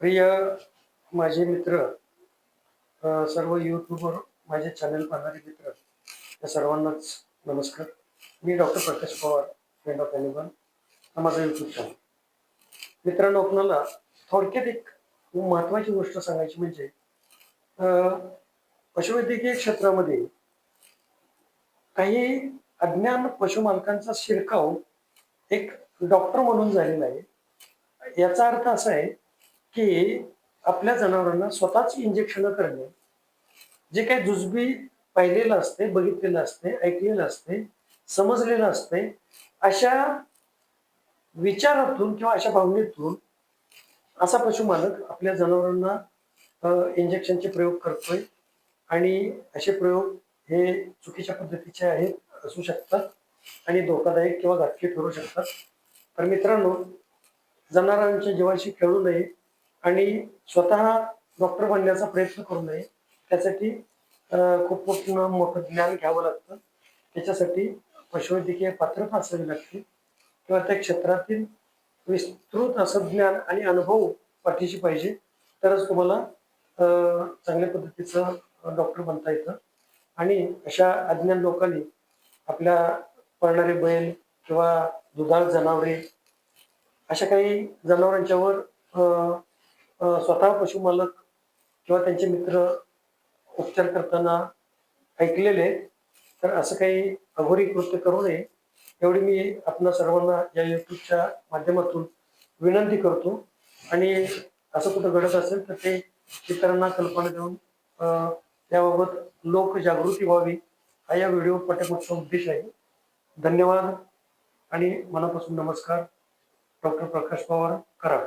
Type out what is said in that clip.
प्रिय माझे मित्र सर्व यूट्यूबवर माझे चॅनल पाहणारे मित्र या सर्वांनाच नमस्कार. मी doctor Prakash Pawar friend of animal हा माझा यूट्यूब चॅनल मित्रांनो आपणाला थोडक्यात एक महत्वाची गोष्ट सांगायची म्हणजे पशुवैद्यकीय क्षेत्रामध्ये काही अज्ञान पशुमालकांचा शिरकाव एक डॉक्टर म्हणून झालेला आहे. याचा अर्थ असा आहे की आपल्या जनावरांना स्वतःच इंजेक्शन करणे. जे काही जुजबी पाहिलेलं असते बघितलेलं असते ऐकलेलं असते समजलेलं असते अशा विचारातून किंवा अशा भावनेतून असा पशुमालक आपल्या जनावरांना इंजेक्शनचे प्रयोग करतोय. आणि असे प्रयोग हे चुकीच्या पद्धतीचे आहेत असू शकतात आणि धोकादायक किंवा घातकी ठरू शकतात. तर मित्रांनो जनावरांच्या जीवाशी खेळू नये आणि स्वतः डॉक्टर बनण्याचा प्रयत्न करू नये. त्यासाठी खूप मोठं मोठं ज्ञान घ्यावं लागतं. त्याच्यासाठी पशुवैद्यकीय पात्रता असावी लागते किंवा त्या क्षेत्रातील विस्तृत असं ज्ञान आणि अनुभव पाठीशी पाहिजे. तरच तुम्हाला चांगल्या पद्धतीचं डॉक्टर बनता येतं. आणि अशा अज्ञान लोकांनी आपल्या पळणारे बैल किंवा दुधाळ जनावरे अशा काही जनावरांच्यावर स्वतः पशुमालक किंवा त्यांचे मित्र उपचार करताना ऐकलेले तर असं काही अघोरी कृत्य करू नये एवढी मी आपणा सर्वांना या युट्यूबच्या माध्यमातून विनंती करतो. आणि असं कुठं घडत असेल तर ते इतरांना कल्पना देऊन त्याबाबत लोकजागृती व्हावी हा या व्हिडिओ पाठीमागचा उद्देश आहे. धन्यवाद आणि मनापासून नमस्कार. डॉक्टर प्रकाश पवार करा